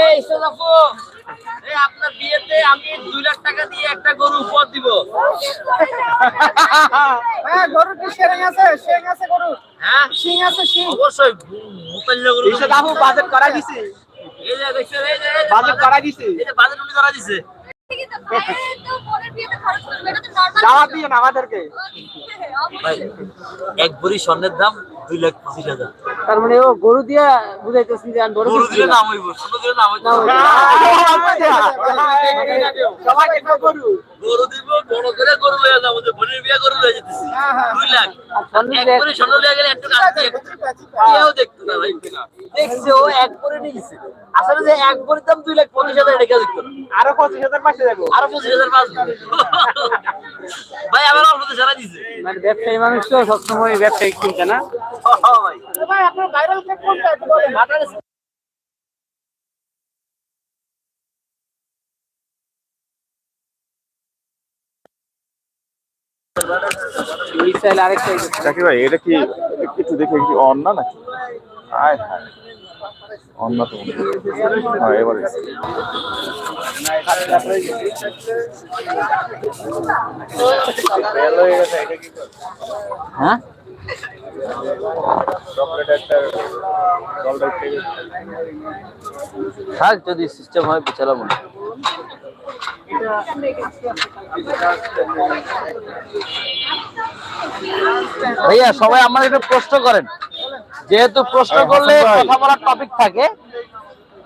এই সোজাফু এই আপনার বিয়েতে আমি দুই লাখ টাকা দিয়ে একটা গরু উপহার দিব। হ্যাঁ গরু কি শেরিং আছে? শেরিং আছে গরু হ্যাঁ? শিং আছে শিং অবশ্যই মোতাল্লা গরু আপু বাজেট করা দিছে। এই যে দেখছেন এই যে বাজেট করা দিছে। এই যে বাজেট উনি করা দিছে। আমাদেরকে। এক ভরি স্বর্ণের দাম দুই লাখ পঁচিশ হাজার। তার মানে ও গরু দিয়া বুঝাইতেছেন যে বড় গরু দিলে নাম হইব ছোট দিলে নাম হইব। গরু গরু দিব বড় করে গরু লয়ে যাব যে বোনের বিয়া গরু লয়ে যেতেছি। দুই লাখ। এক ভরি স্বর্ণ লয়ে গেলে একটু কাজ দিয়ে কেউ দেখতো না ভাই দেখছে ও এক করে নিয়েছে। আসলে যে এক ভরির দাম দুই লাখ পঁচিশ হাজার দেখতো না। আরও পঁচিশ হাজার পাশে যাব। আরও পঁচিশ হাজার পাঁচ ভাই অল্পতে সারা দিছে। মানে ব্যবসায়ী মানুষ তো সবসময় ব্যবসায়ী কিনছে না। ভাই। আপনার ভাইরাল কেক কোনটা বলেন। ভাই এটা কি একটু দেখে কি অন্না নাকি? আয় হায়। অন্না তো হ্যাঁ হ্যাঁ থাক যদি সিস্টেম হয়। চালাবো না ভাইয়া, সবাই আমার একটু প্রশ্ন করেন। যেহেতু প্রশ্ন করলে কথা বলার টপিক থাকে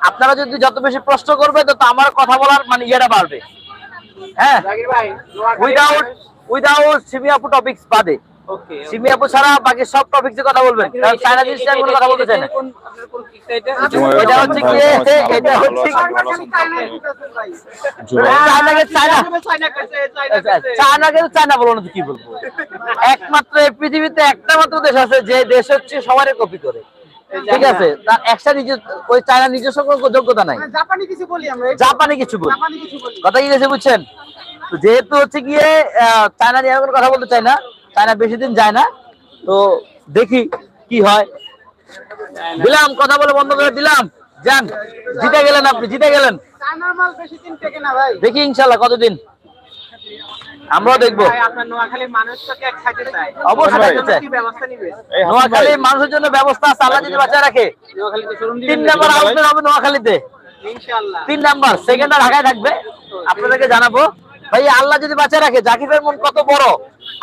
আপনারা যদি যত বেশি প্রশ্ন করবে তত আমার কথা বলার মানে ইয়েটা বাড়বে। হ্যাঁ? উইদাউট উইদাউট সিমিয়াপু টপিকস বাদে। ওকে সিমিয়াপু ছাড়া বাকি সব টপিকসে কথা বলবেন। কারণ চায়না জিনিস নিয়ে কোনো কথা বলতে চাই না। কোন আপনার কোন কিকটা এটা? এটা হচ্ছে কি? এটা হচ্ছে চায়নাকে চায়না চায়না চায়না আচ্ছা, চায়নাকে চায়না বলো না তো কি বলব? একমাত্র এই পৃথিবীতে একটা মাত্র দেশ আছে যে দেশ হচ্ছে সবারই কপি করে। ঠিক আছে? তার একটা নিজের ওই চায়না নিজস্ব কোনো যোগ্যতা নাই। মানে জাপানি কিছু বলি আমরা জাপানি কিছু বল। জাপানি কিছু বলি। কথা কি গেছে বুঝছেন যেহেতু হচ্ছে গিয়ে চায়না নিয়ে কোনো কথা বলতে চাই না চায়না বেশি দিন যায় না। তো দেখি কি হয়। দিলাম কথা বলে বন্ধ করে দিলাম। যান জিতে গেলেন আপনি জিতে গেলেন। না দেখি ইনশাল্লাহ কতদিন। আমরাও দেখব। অবশ্যই নোয়াখালী মানুষের জন্য ব্যবস্থা আছে আল্লাহ যদি বাঁচা রাখে। তিন দিবেন নাম্বার আউটলেট হবে নোয়াখালীতে। তিন নাম্বার সেকেন্ড ঢাকায় থাকবে। আপনাদেরকে জানাব। ভাই, আল্লাহ যদি বাঁচা রাখে, জাকিরের মন কত বড়?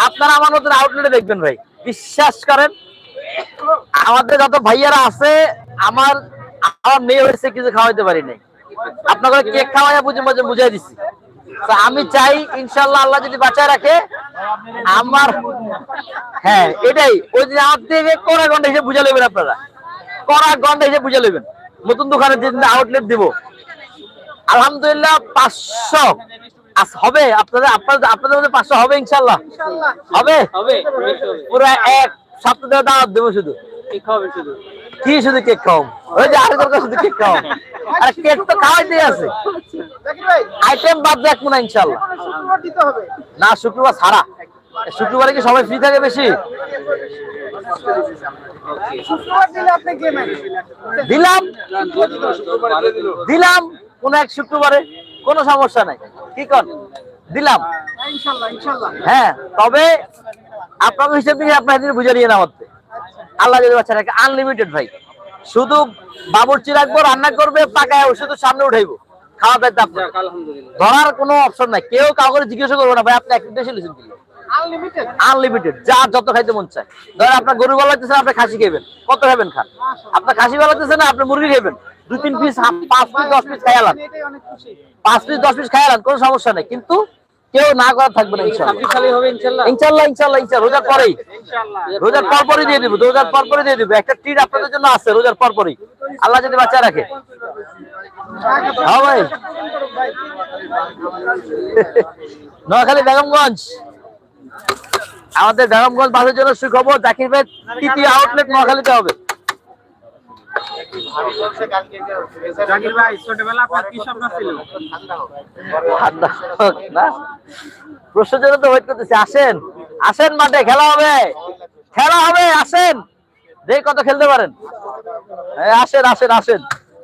আপনারা আমার মতন আউটলেটে দেখবেন ভাই। বিশ্বাস করেন, আমাদের যত ভাইয়ারা আছে, আমার আমার মেয়ে হয়েছে, কিছু খাওয়াইতে পারি নাই আপনাকে কেক খাওয়াইয়া বুঝে বুঝে বুঝাই দিছি। আমি চাই ইনশাল্লাহ আল্লাহ যদি বাঁচায় রাখে, আমার হ্যাঁ এটাই। ওই দিন আমার কড়া ঘণ্টা হিসেবে বুঝে নেবেন আপনারা। কড়া ঘণ্টা হিসেবে বুঝে নেবেন নতুন দোকানে আউটলেট দিব। আলহামদুলিল্লাহ, পাঁচশো হবে। আপনাদের আপনাদের আপনাদের মধ্যে পাঁচশো হবে ইনশাল্লাহ হবে? হবে পুরো এক সপ্তাহ দাওয়াত দেবো শুধু? শুধু। কি শুধু কেক খাও ওই যে আরেক শুধু কেক খাও আর কেক তো খাওয়াইতেই আছে। আইটেম বাদ দেখব না ইনশাল্লাহ শুক্রবার দিতে হবে। না শুক্রবার ছাড়া। শুক্রবারে কি সবাই ফ্রি থাকে বেশি? শুক্রবার দিলে আপনি গেমেন। দিলাম। দিলাম। কোন এক শুক্রবারে কোনো সমস্যা নাই। কি কর? দিলাম। হ্যাঁ তবে আপনাকে হিসেব থেকে আপনার বুঝে নিয়ে নাম আল্লাহ যদি বাচ্চা রাখে আনলিমিটেড ভাই। শুধু বাবুর্চি রাখব রান্না করবে পাকায় শুধু সামনে উঠাইবো। খাওয়া দায়িত্ব আপনার। ধরার কোনো অপশন নাই। কেউ কাউকে জিজ্ঞাসা করব না ভাই আপনি এক দেশে লিখেন আনলিমিটেড যা যত খাইতে মন চায়। ধরেন আপনার গরু বলাইতেছে আপনি খাসি খাবেন কত খাবেন খান? আপনার খাসি বলাইতেছে না আপনি মুরগি খাবেন দুই তিন পিস পাঁচ পিস দশ পিস অনেক খুশি। পাঁচ পিস দশ পিস খাইয়ালান কোনো সমস্যা নেই। কিন্তু কেউ না করা থাকবে না ইনশাল্লাহ। খালি হবে ইনশাআল্লাহ ইনশাল্লাহ ইনশাল্লাহ ইনশাল্লাহ। রোজার পরেই। রোজার পর পরই দিয়ে দিব রোজার পর পরই দিয়ে দিব। একটা ট্রিট আপনাদের জন্য আছে রোজার পর পরই আল্লাহ যদি বাচ্চা রাখে। হ্যাঁ ভাই। নোয়াখালী বেগমগঞ্জ। আমাদের বেগমগঞ্জ বাসের জন্য সুখবর জাকির ভাই তৃতীয় আউটলেট নোয়াখালীতে হবে। প্রশ্নের জন্য তো ওয়েট করতেছি। আসেন আসেন মাঠে খেলা হবে। খেলা হবে আসেন। দেখি কত খেলতে পারেন। আসেন আসেন আসেন।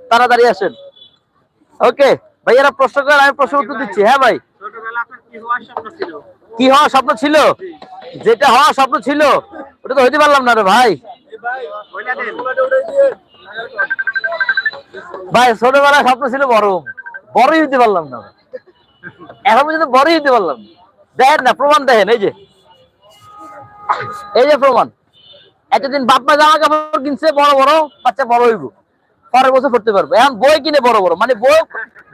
তাড়াতাড়ি আসেন। ওকে ভাইয়ারা প্রশ্ন করেন আমি প্রশ্ন উত্তর দিচ্ছি। হ্যাঁ ভাই। কি হওয়ার স্বপ্ন ছিল? যেটা হওয়ার স্বপ্ন ছিল ওটা তো হইতে পারলাম না রে ভাই। ভাই, ছোটবেলায় স্বপ্ন ছিল বড়। বড়ই হইতে পারলাম না। এখন পর্যন্ত বড়ই হইতে পারলাম। দেখেন না, প্রমাণ দেখেন, এই যে। এই যে প্রমাণ। এতদিন বাপ মা জামা কাপড় কিনছে, বড় বড়, বাচ্চা বড় হইব। পরের বছর পড়তে পারব। এখন বই কিনে বড় বড়। মানে বই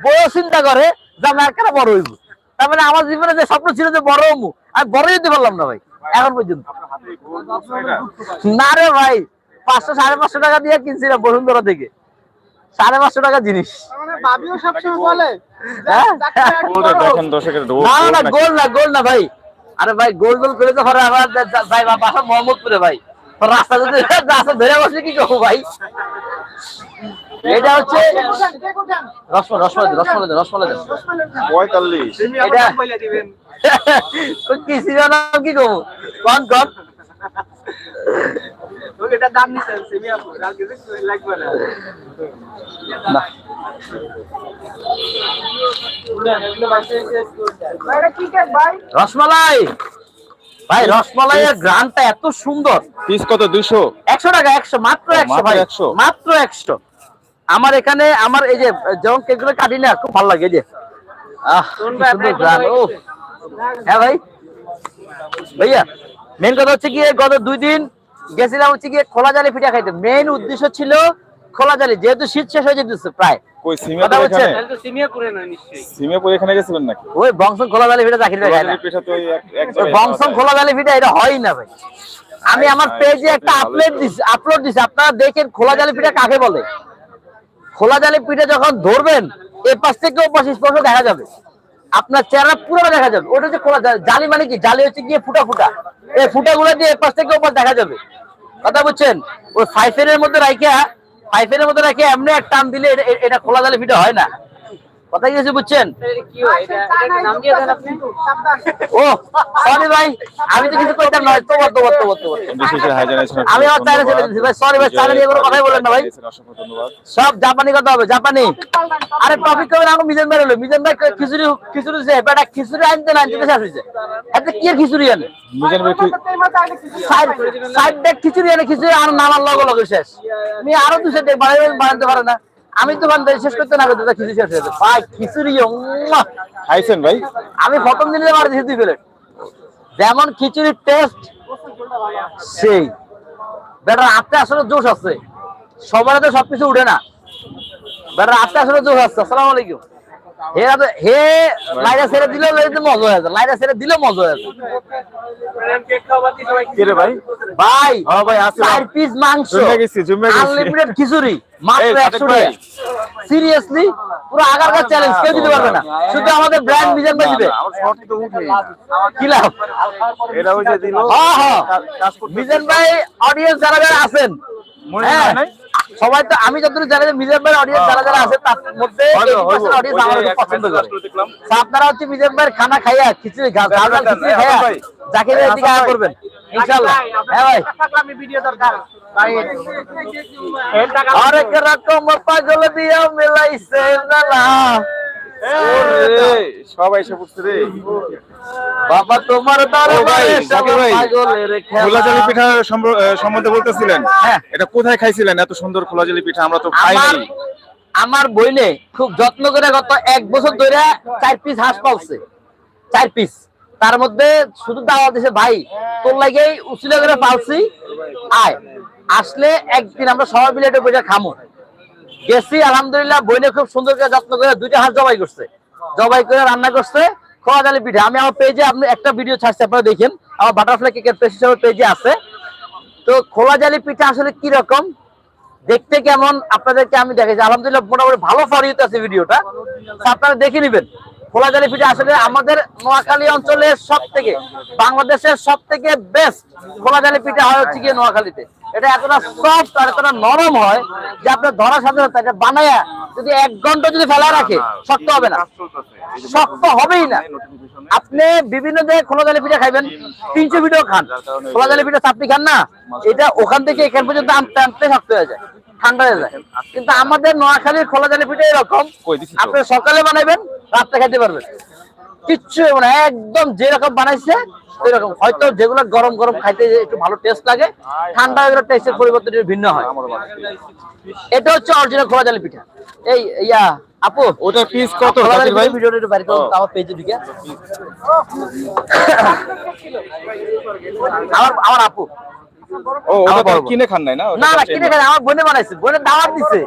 বইও চিন্তা করে যে আমি কেন বড় হইব। তার মানে আমার জীবনে যে স্বপ্ন ছিল যে বড় হব আমি বড়ই হইতে পারলাম না ভাই, এখন পর্যন্ত। না রে ভাই পাঁচশো সাড়ে পাঁচশো টাকা দিয়ে কিনছিলাম বসুন্ধরা থেকে। সাড়ে পাঁচশো টাকা জিনিস। মানে ভাবিও সবসময় বলে হ্যাঁ? না না গোল গোল না গোল না ভাই। আরে ভাই গোল গোল করে তো ভাই বাসা মোহাম্মদপুরে ভাই। রাস্তা যদি রাস্তা ধরে বসে কি করব ভাই? এটা হচ্ছে রসমালাই রসমালাই রসমালাই রসমালাই। পঁয়তাল্লিশ। এটা কি ছিল না কি করব? কন কন? এটা দাম নিছেন সেমি আর কিছু লাগবে না। না। এটা ভাই রসমালাই! ভাই রসমালাইয়ের গ্রানটা এত সুন্দর। পিস কত? দুইশো? একশো টাকা একশো মাত্র একশো ভাই। 100 মাত্র একশো। আমার এখানে আমার এই যে যেমন কেকগুলো কাটি না খুব ভালো লাগে এই যে। কি হ্যাঁ ভাই। ভাইয়া মেন কথা হচ্ছে গিয়ে গত দুই দিন গেছিলাম হচ্ছে গিয়ে খোলা জালে পিঠা খাইতে। মেন উদ্দেশ্য ছিল খোলা জালি যেহেতু শীত শেষ হয়ে যেতেছে প্রায়। কই সিমিয়া কথা বলছেন? এখানে? তো সিমিয়া করে না নিশ্চয়ই। সিমিয়াপুর এখানে গেছিলেন নাকি? ওই বংশন খোলা জালি পিঠা চাকরি খায় না। পিঠা তো ওই এক এক ওই জায়গায় বংশন খোলা জালি পিঠা এটা হয় না ভাই। আমি আমার হ্যাঁ, পেজে হ্যাঁ, একটা আপলোড দিছি আপলোড দিছি। আপনারা দেখেন খোলা জালি পিঠা কাকে বলে। খোলা জালি পিঠা যখন ধরবেন এ পাশ থেকে ও পাশ স্পর্শ দেখা যাবে। আপনার চেহারা পুরো দেখা যাবে। ওটা যে খোলা জালি মানে কি? জালি হচ্ছে গিয়ে ফুটা ফুটা। এই ফুটা গুলো দিয়ে এপাশ পাশ থেকে ওপাশ দেখা যাবে। কথা বলছেন ওই ফাইফেনের মধ্যে রাখিয়া ফাইফেনের মধ্যে রাখিয়া এমনি এক টান দিলে এটা খোলা জালি ফিটা হয় না। কথা হয়েছে বুঝছেন? ও সরি ভাই আমি তো কিছু করতাম না তো বিশেষের হাই জানিয়েছেন আমি আমার চাইনা ছেড়ে দিচ্ছি ভাই সরি ভাই চাইনা নিয়ে কোনো কথাই বলেন না ভাই। সব জাপানি কথা হবে জাপানি। আরে টপিক কবে না মিজান ভাই হলো মিজান ভাই খিচুড়ি খিচুড়ি সে বেটা খিচুড়ি আনতে না আনতে শেষ হয়েছে এতে কি খিচুড়ি আনে? মিজান ভাই সাইড সাইড দেখ খিচুড়ি আনে খিচুড়ি আর নামার লগে লগে শেষ। আমি আরও দুশো বানাতে পারে না। আমি তো বান্ধব শেষ করতে না করতে খিচুড়ি শেষ হয়েছে ভাই খিচুড়ি খাইছেন ভাই? আমি প্রথম দিনে আমার দিয়েছি দুই প্লেট যেমন খিচুড়ির টেস্ট সেই। বেটার আপনি আসলে জোশ আছে। সবার তো সবকিছু উঠে না। বেটার আপনি আসলে জোশ আসছে আসসালামু আলাইকুম। হে রাতে- হে লাইটা ছেড়ে দিলেও মজা হয়ে যায় লাইটা ছেড়ে দিলেও মজা হয়ে যায় কেক খাওয়াতে সবাই কে রে ভাই? ভাই হ্যাঁ ভাই, আছে চার পিস মাংস। আনলিমিটেড খিচুড়ি মাত্র। টাকা। সিরিয়াসলি পুরো চ্যালেঞ্জ কেউ দিতে পারবে না। শুধু আমাদের ব্র্যান্ড মিজান ভাই দিবে। আমার শর্ট কি লাভ? এটা ওই দিল হ্যাঁ হ্যাঁ। ভাই অডিয়েন্স যারা যারা আছেন? সবাই তো আমি যতটুকু জানি যে মিজান ভাই অডিয়েন্স যারা যারা আছে তার মধ্যে হয়তো, হয়তো। 80% অডিয়েন্স আমার পছন্দ করে। আপনারা হচ্ছে মিজান ভাইয়ের খানা খাইয়া খিচুড়ি খিচুড়ি খাইয়া ভাইয়ের দিকে আয়া করবেন ইনশাআল্লাহ হ্যাঁ ভাই। আমি ভিডিও দরকার। ভাই আরেক রকম পাগল দিয়া মিলাইছে ওরে, সবাই এসে পড়ছে রে। বাবা তোমার খোলাজালি পিঠা সম্বন্ধে বলতেছিলেন। হ্যাঁ। এটা কোথায় খাইছিলেন? এত সুন্দর খোলাজালি পিঠা আমরা তো আমার বইনে খুব যত্ন করে গত এক বছর ধরে চার পিস হাঁস পালছে। চার পিস তার মধ্যে শুধু দাওয়া দিছে ভাই তোর লাগে উচিলে করে পালছি। আয়। আসলে একদিন আমরা সবাই মিলে এটা বইটা খামো। গেছি, আলহামদুলিল্লাহ, বইনে খুব সুন্দর করে যত্ন করে দুইটা হাঁস জবাই করছে। জবাই করে রান্না করছে, খোয়া জালি পিঠা। আমি আমার পেজে আপনি একটা ভিডিও ছাড়ছি, আপনারা দেখেন। আমার বাটারফ্লাই কেকের পেজ হিসাবে পেজে আছে। তো খোলা জালি পিঠা আসলে কি রকম? দেখতে কেমন? আপনাদেরকে আমি দেখেছি আলহামদুলিল্লাহ, মোটামুটি ভালো ফরিত আছে ভিডিওটা আপনারা দেখে নেবেন। খোলা জালি পিঠা আসলে আমাদের নোয়াখালী অঞ্চলের সব থেকে বাংলাদেশের সব থেকে বেস্ট খোলা জালি পিঠা হয় হচ্ছে গিয়ে নোয়াখালীতে। এটা এতটা সফট আর এতটা নরম হয় যে আপনার সাথে সাথে এটা বানায়া যদি এক ঘণ্টা যদি ফেলা রাখে, শক্ত হবে না। শক্ত হবেই না। আপনি বিভিন্ন জায়গায় খোলা জালি পিঠা খাইবেন, তিনশো ভিডিও খান। খোলা জালি পিঠা চাপড়ি খান না। এটা ওখান থেকে এখান পর্যন্ত আনতে আনতে শক্ত হয়ে যায়। ঠান্ডা হয়ে যায়। কিন্তু আমাদের নোয়াখালীর খোলা জালি পিঠা এরকম। আপনি সকালে বানাইবেন রাত্রে খাইতে পারবেন। কিচ্ছু হবে না একদম যেরকম বানাইছে এরকম হয়তো যেগুলো গরম গরম খাইতে একটু ভালো টেস্ট লাগে ঠান্ডা টেস্টের পরিবর্তন ভিন্ন হয়। এটা হচ্ছে অরিজিনাল খোলা জালি পিঠা। এই ইয়া আপু ওটার পিস কত ভাই? ভিডিওটা একটু বাইরে করুন পেজে ঢুকে আমার আমার আপু। ও ওটা আমার তো বড় বোন। কিনে খান নাই না? না না কিনে খাই আমার বোনে বানাইছে বোনে দাওয়াত দিছে।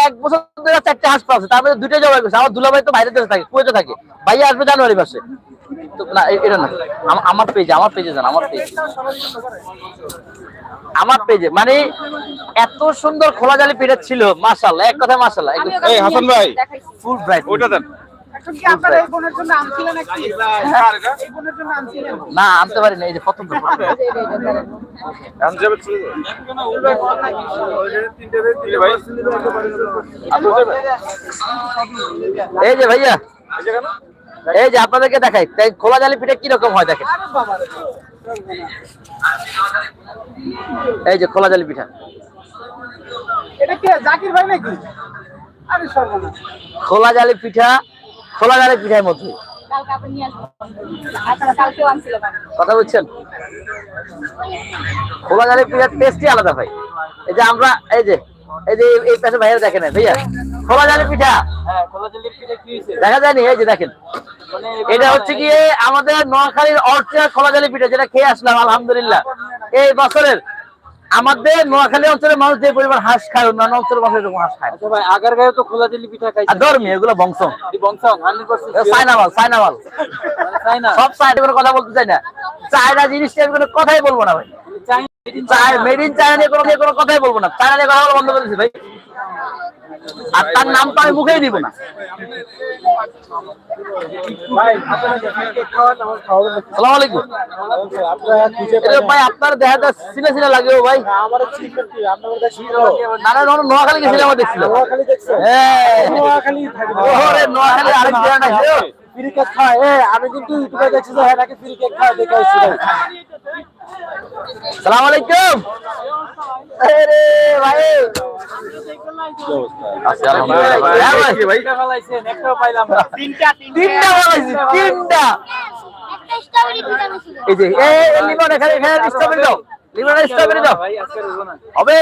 এক বছর ধরে চারটে হাঁস পাচ্ছে তারপরে দুটো জবাই করছে আমার দুলাভাই তো বাইরে দেশে থাকে কুয়েতে থাকে। ভাইয়া আসবে জানুয়ারি মাসে। তো না এ- এটা না আমার পেজে আমার পেজে আমার পেজে। আমার পেজে মানে এত সুন্দর খোলা জালি পিঠা ছিল মাশাআল্লাহ এক কথা মাশাআল্লাহ এই হাসান ভাই ফুল ব্রাইট ওটা দেন। এখন কি আপনারা এই বোনের জন্য আনছিলেন নাকি? এই বোনের জন্য আনছিলেন? না আনতে পারি না এই যে প্রথম যাবেন? এই যে ভাইয়া এই যে আপনাদেরকে দেখাই তাই খোলা জালি পিঠা কি রকম হয় দেখেন। এই যে খোলা জালি পিঠা। এটা কি জাকির ভাই নাকি? আরে সর্বনাশ। খোলা জালি পিঠা খোলা জালি পিঠার মধ্যে? আনছিলেন কথা বলছেন? খোলা জালি পিঠার টেস্টই আলাদা ভাই। এই যে আমরা এই যে এই যে এই- পাশে ভাইয়ের দেখেন না, ভাইয়া? খোলা জালি পিঠা? হ্যাঁ খোলা জলের পিঠা কি হয়েছে? দেখা যায়নি? এই যে দেখেন। এটা হচ্ছে কি আমাদের নোয়াখালীর অর্চের খোলা জালি পিঠা যেটা খেয়ে আসলাম আলহামদুলিল্লাহ। এই বছরের আমাদের নোয়াখালী অঞ্চলের মানুষ যে পরিমাণ হাঁস খায় অন্যান্য অঞ্চলের মানুষ এরকম হাঁস খায়। আচ্ছা ভাই আগার গায়ে তো খোলা দিলি পিঠা খাই ধর্মী এগুলো বংশ বংশং 100% চাইনামাল চাইনামাল চাই সব চাইনা কথা বলতে চাই না। চায়না জিনিসটা আমি কোনো কথাই বলব না ভাই। মেড ইন চায়না নিয়ে কোনো নিয়ে কোনো কথাই বলব না। চায়না নিয়ে কথা বন্ধ করে ভাই। আর তার নাম তো আমি মুখেই দিব না। ভাই আপনারা সালাম আলাইকুম। ভাই দেখা যায় সিনে সিনে লাগে ভাই। নানা ধরনের নোয়াখালী গেছিলাম আমার নোয়াখালী হ্যাঁ। নোয়াখালী আরেক জায়গা ফ্রি কেক খায় আমি কিন্তু ইউটিউবে দেখছি যে হ্যাঁ নাকি ফ্রি কেক খায় ভাই। সালাম আলাইকুম। আরে ভাই। হবে?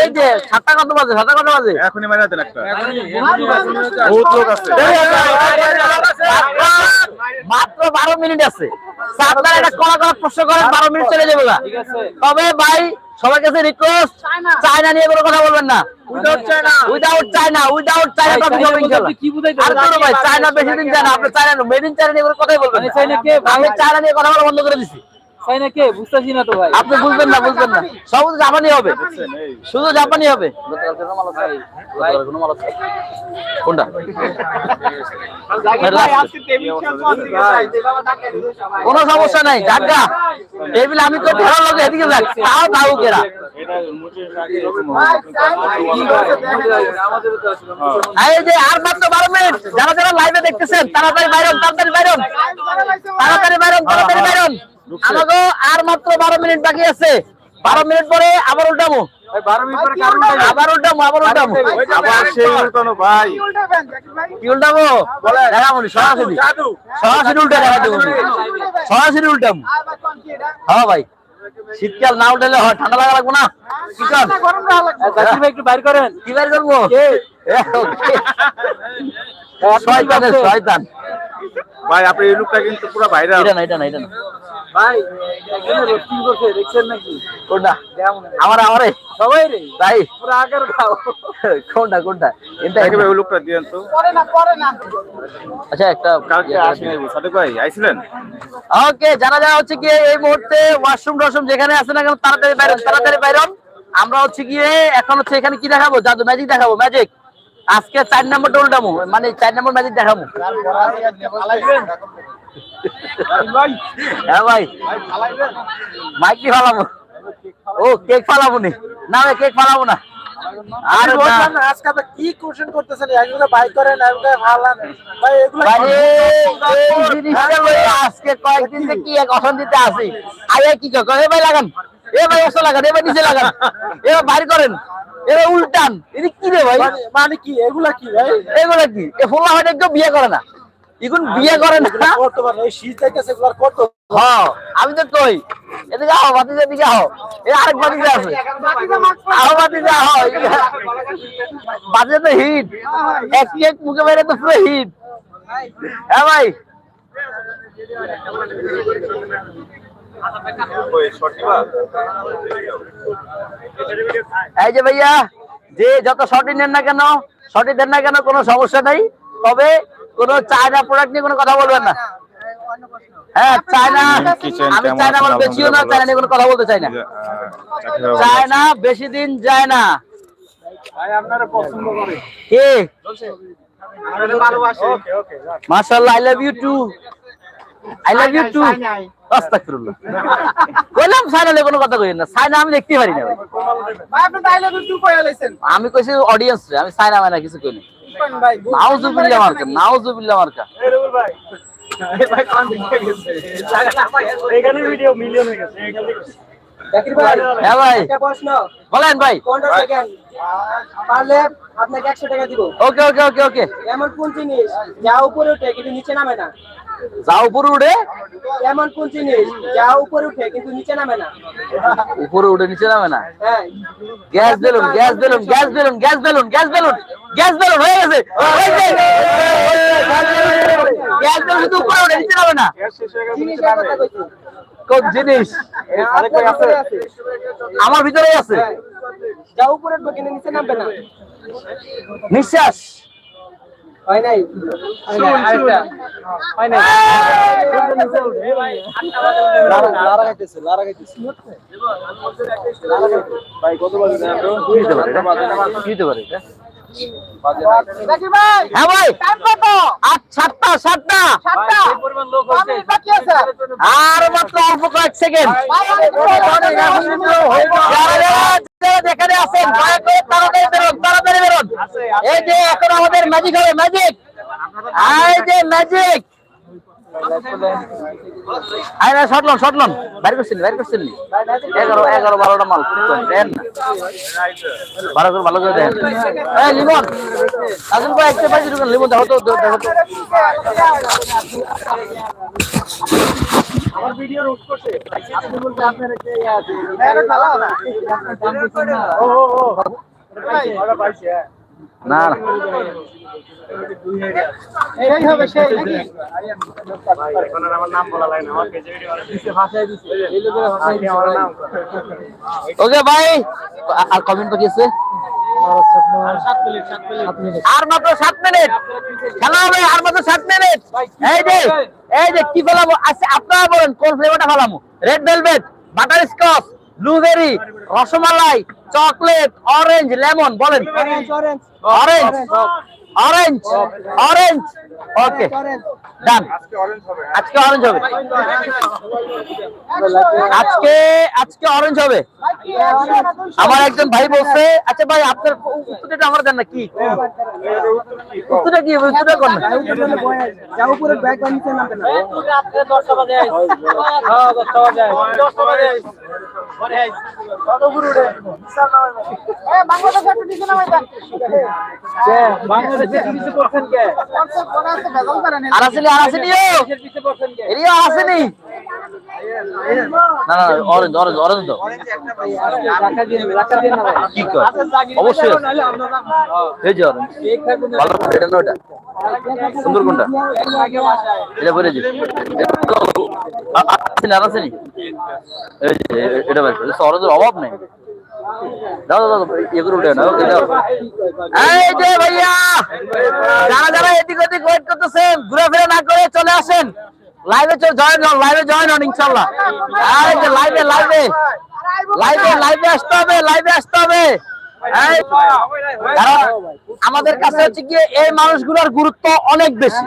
এই যে সাতটা কত বাজে সাতটা কত বাজে? এখনই মারা দেন একটা। বহুত লোক আছে। মাত্র বারো মিনিট আছে। আপনার একটা কলা কলা প্রশ্ন করেন বারো মিনিট চলে যাবে গা। ঠিক আছে। তবে ভাই সবার কাছে রিকোয়েস্ট চায়না। নিয়ে কোনো কথা বলবেন না। Without China. Without China without China ভাই, টপিক হবে ইনশাআল্লাহ আপনি আর চান? ভাই চায়না বেশি দিন আপনি চায়না মেড ইন চায়না নিয়ে কোনো কথাই বলবেন আমি চায়না নিয়ে কথা বলা বন্ধ করে দিছি। চাই না কে? বুঝতেছি না তো ভাই। আপনি বুঝবেন না বুঝবেন না। সব জাপানি হবে। শুধু জাপানি হবে। কোনটা? কোন সমস্যা নাই জাগা। টেবিল আমি তো ধরা লোক এদিকে যাক। তাও তাও কেরা এই যে আর মাত্র বারো মিনিট। যারা যারা লাইভে দেখতেছেন তাড়াতাড়ি বাইরন তাড়াতাড়ি বাইরন। তাড়াতাড়ি বাইরন তাড়াতাড়ি বাইরন। আমাকে আর মাত্র বারো মিনিট বাকি আছে। বারো মিনিট পরে আবার উল্টামো ভাই 12 মিনিট পরে আবার উল্টামো আবার উল্টামো আবার সেই উল্টানো ভাই। কি উল্টাবো? দেখাবো সরাসরি। সরাসরি উল্টা দেখা দেবো সরাসরি উল্টামো হ্যাঁ ভাই। শীতকাল না উল্টালে হয় ঠান্ডা লাগা লাগবো না। কি ভাই একটু বাইর করেন। কি বের করব। শয়তান। ভাই আপনি এই লুকটা কিন্তু পুরো এটা না এটা না এটা না। ভাই একজনে রোস্টিং করছে দেখছেন নাকি? কোনটা? আমার আমারে? সবাই রে? তাই? পুরো আগের খাও কোনটা কোনটা? এটা দেখে ওই লুকটা দিয়েন তো। আচ্ছা একটা কালকে আসেন সাদেক ভাই আইছিলেন? ওকে জানা যা হচ্ছে গিয়ে এই মুহূর্তে ওয়াশরুম টশরুম যেখানে আছে না কেন তাড়াতাড়ি বাইরন তাড়াতাড়ি বাইরন। আমরা হচ্ছে গিয়ে এখন হচ্ছে এখানে কি দেখাবো? জাদু ম্যাজিক দেখাবো ম্যাজিক আজকে চার নম্বরটা উল্টামো মানে চার নম্বর ম্যাজিক দেখাবো। হ্যাঁ ভাই। মাইক কি ফালাবো? ও কেক ফালাবো নি? না ভাই কেক ফালাবো না। আর আর বললাম না আজকে আপনি কি কোশ্চেন করতেছেন? একজনে বাই করেন একজনে ভালান ভাই এগুলো এই জিনিসটা লইয়া আজকে কয়েকদিন থেকে কি এক অশান্তিতে আছি। আগে কি কয় কয়, এ ভাই লাগান। এ ভাই ওসব লাগান এবার নিচে লাগান। এবার বাইর করেন। এবার উল্টান। এটা কি রে ভাই? মানে- মানে কি? এগুলা কি ভাই? এগুলো কি? এ ফোলা হয়তো কেউ বিয়ে করে না। এখন বিয়ে করে না? করতে পারে এই শীত যাইতেছে এগুলা করতে হ্যাঁ আমি তো কই এদিকে আও বাতিজা দিকে আও এ আরেক বাতিজা আছে। আও বাতিজা আও বাতিজা তো হিট। এক এক মুখে বাইরে তো পুরো হিট। হ্যাঁ ভাই। শর্টি এই যে ভাইয়া যে যত শর্টই নেন না কেন শর্টই দেন না কেন কোনো সমস্যা নাই। তবে কোনো চায়না প্রোডাক্ট নিয়ে কোনো কথা বলবেন না। হ্যাঁ চায়না আমি চায়না আমার বেশিও না চায়না নিয়ে কোনো কথা বলতে চাই না। চায়না বেশি দিন যায় না। ভাই আপনারা পছন্দ করে। কে? মাশাআল্লাহ I love you too I love you too আস্তাগফিরুল্লাহ। কইলাম সাইনা কোনো কথা কইেন না। সাইনা আমি দেখতে পারি না ভাই। কইয়া আমি কইছি অডিয়েন্স রে আমি সাইনা মাইনা কিছু কইনি। ভাই নাউজুবিল্লাহ মার্কা নাউজুবিল্লাহ মার্কা। ভাই। ভাই কান দেখে গেছে? এখানে ভিডিও মিলিয়ন হয়ে গেছে। ভাই হ্যাঁ ভাই। প্রশ্ন। বলেন ভাই। পারলে আপনাকে একশো টাকা দিব। ওকে ওকে ওকে ওকে। এমন কোন জিনিস যা উপরে উঠে কিন্তু নিচে নামে না? যাও উপরে উঠে। এমন কোন জিনিস যা উপরে উঠে কিন্তু নিচে নামে না। উপরে উঠে নিচে নামে না। হ্যাঁ। Gas balloon gas balloon gas balloon gas balloon gas balloon gas balloon হয়ে গেছে। গ্যাস বেলুন শুধু উপরে উঠে নিচে নামে না। জিনিসের কথা কইছি। কোন জিনিস? আপনার ভিতরে আছে। আমার ভিতরেই আছে। হ্যাঁ। যা উপরে উঠবে কিন্তু নিচে নামবে না। নিঃশ্বাস। হয় নাই লারা খাইতেছে লারা খাইতেছে ভাই কত বাজে কি পারে এটা? পারে এটা? জাকির ভাই হ্যাঁ ভাই কত আট সাতটা সাতটা সাতটা আমি বাকি আছে আর মাত্র অল্প কয়েক সেকেন্ড যেখানে আছেন দয়া করে তাড়াতাড়ি এই যে এখন আমাদের ম্যাজিক হবে ম্যাজিক এই যে ম্যাজিক আরে না শটলন শটলন বাইর করছেন বাইর করছেন নি? এগারো এগারো বারোটা মাল। দেন না। ভালো করে ভালো করে দেন। এই লিমন। আসুন ভাই একটা পাইছি ঢুকেন। লিমন দেখো তো দেখো তো। আমার ভিডিও রুট করছে। আপনি বলতে আপনার একটা ইয়া আছে ও ও ও। ভাই ওটা পাইছে না না। এই হবে সেই নাকি? এখন আর আমার নাম বলা লাগে আমার পেজে ভিডিও ভাষায় দিছে এই লোকের ভাষায় দিছে আমার নাম। ওকে ভাই। আর কমেন্ট আর মাত্র সাত মিনিট। খেলা হবে আর মাত্র সাত মিনিট। এই যে এই যে কি ফেলাবো আচ্ছা আপনারা বলেন কোন ফ্লেভারটা ফেলাবো red velvet butterscotch blueberry rasmalai chocolate orange lemon বলেন। Orange orange orange okay done আজকে অরেঞ্জ হবে। আজকে আজকে আজকে অরেঞ্জ হবে। আমার একজন ভাই বলছে আচ্ছা ভাই আপনার উত্তরটা আমার দেন না কি? উত্তরটা কি? উত্তরটা কোন? যা উপরে ব্যাগ নিচে নামবে না। বাংলাদেশ এরিয়া না না অরেঞ্জ অরেঞ্জ অরেঞ্জ তো কি কর অবশ্যই এই যে অরেঞ্জ ভালো এটা না ওটা সুন্দর কোনটা এটা বলে দিই আসেনি আর এই যে এটা বের অরেঞ্জের অভাব নেই দাও দাও এগুলো উঠে না এই যে ভাইয়া, যারা যারা এদিক ওদিক ওয়েট করতেছেন ঘুরে না করে চলে আসেন। লাইভে জয়েন হন লাইভে জয়েন হন, ইনশাল্লাহ। এই যে লাইভে লাইভে লাইভে লাইভে আসতে হবে লাইভে আসতে হবে। আমাদের কাছে হচ্ছে গিয়ে এই মানুষগুলোর গুরুত্ব অনেক বেশি।